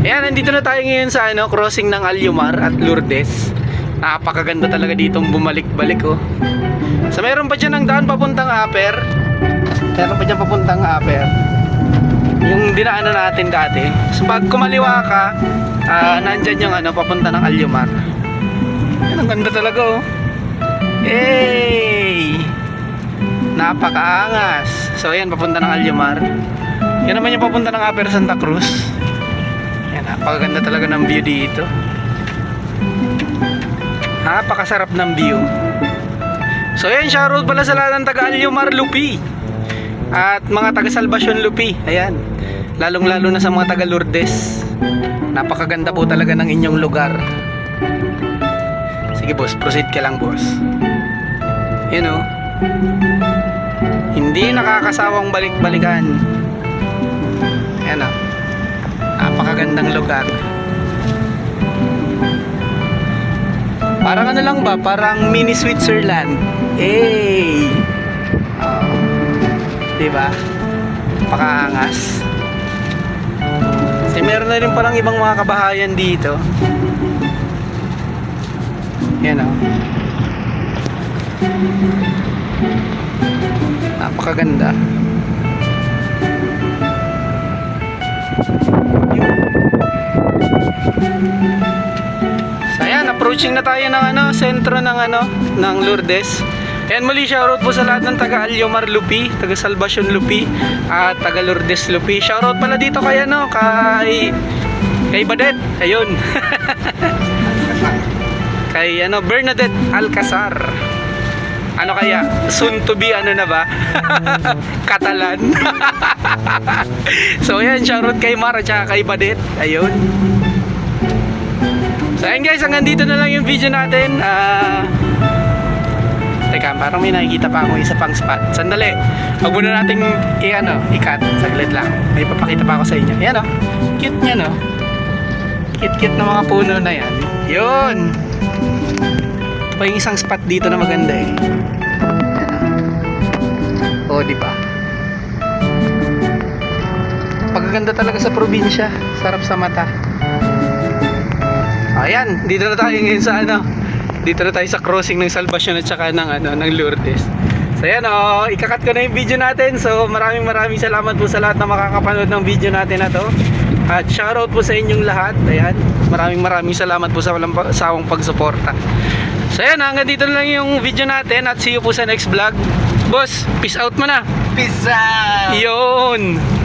Ayan, nandito na tayo ngayon sa ano, crossing ng Alyumar at Lourdes. Napakaganda talaga ditong bumalik-balik oh. So meron pa dyan ng daan papuntang Aper. Meron pa dyan papuntang Aper. Yung dinaanan natin dati. So pag kumaliwa ka, ah, nandyan yung ano, papunta ng Alyumar. Yan, ang ganda talaga oh. Hey! Napakaangas. So ayan, papunta ng Alyumar. Yan naman yung papunta ng Aper Santa Cruz. Napakaganda talaga ng view dito. Napakasarap ng view. So ayan, shoutout pala sa lahat ng taga Alyumar Lupi. At mga taga Salvacion Lupi. Ayan. Lalong lalo na sa mga taga Lourdes. Napakaganda po talaga ng inyong lugar. Sige boss, proceed ka lang boss. Yun o. Hindi nakakasawang balik-balikan. Ayan o. Napakagandang lugar. Parang ano lang ba? Parang mini Switzerland. Hey! Oh. Diba? Pakaangas. Kasi meron na rin palang ibang mga kabahayan dito. Yan o. Napakaganda. So ayan, approaching na tayo ng ano, sentro ng ano, ng Lourdes. Ayan muli shoutout po sa lahat ng taga Alyomar Lupi, taga Salvacion Lupi, at taga Lourdes Lupi. Shoutout pala dito kay ano, kay kay Badet. Ayun. kay ano, Bernadette Alcazar. Ano kaya? Soon to be ano na ba? Katalan. so ayan, shoutout kay Mar at kay Badet. Ayun. So ayun guys, hanggang dito na lang yung video natin. Ah... teka, parang may nakikita pa akong isa pang spot. Sandali. Huwag muna nating i ano, i-cut. Saglit lang. May papakita pa ako sa inyo. Yan oh. Cute niya no. Cute-cute na mga puno na yan. Yun. Ito pa yung isang spot dito na maganda eh. Yan oh. Oh, di ba? Pagaganda talaga sa probinsya. Sarap sa mata. Ayan, dito na tayo ngayon sa ano. Dito na tayo sa crossing ng Salvacion at saka ng ano ng Lourdes. So ayan oh, ikakat ko na yung video natin. So maraming maraming salamat po sa lahat na makakapanood ng video natin na to. At shoutout po sa inyong lahat. Ayan, maraming maraming salamat po sa walang sawang pagsuporta. So ayan, hanggang dito na lang yung video natin at see you po sa next vlog. Boss, peace out mo na. Peace out! Yun.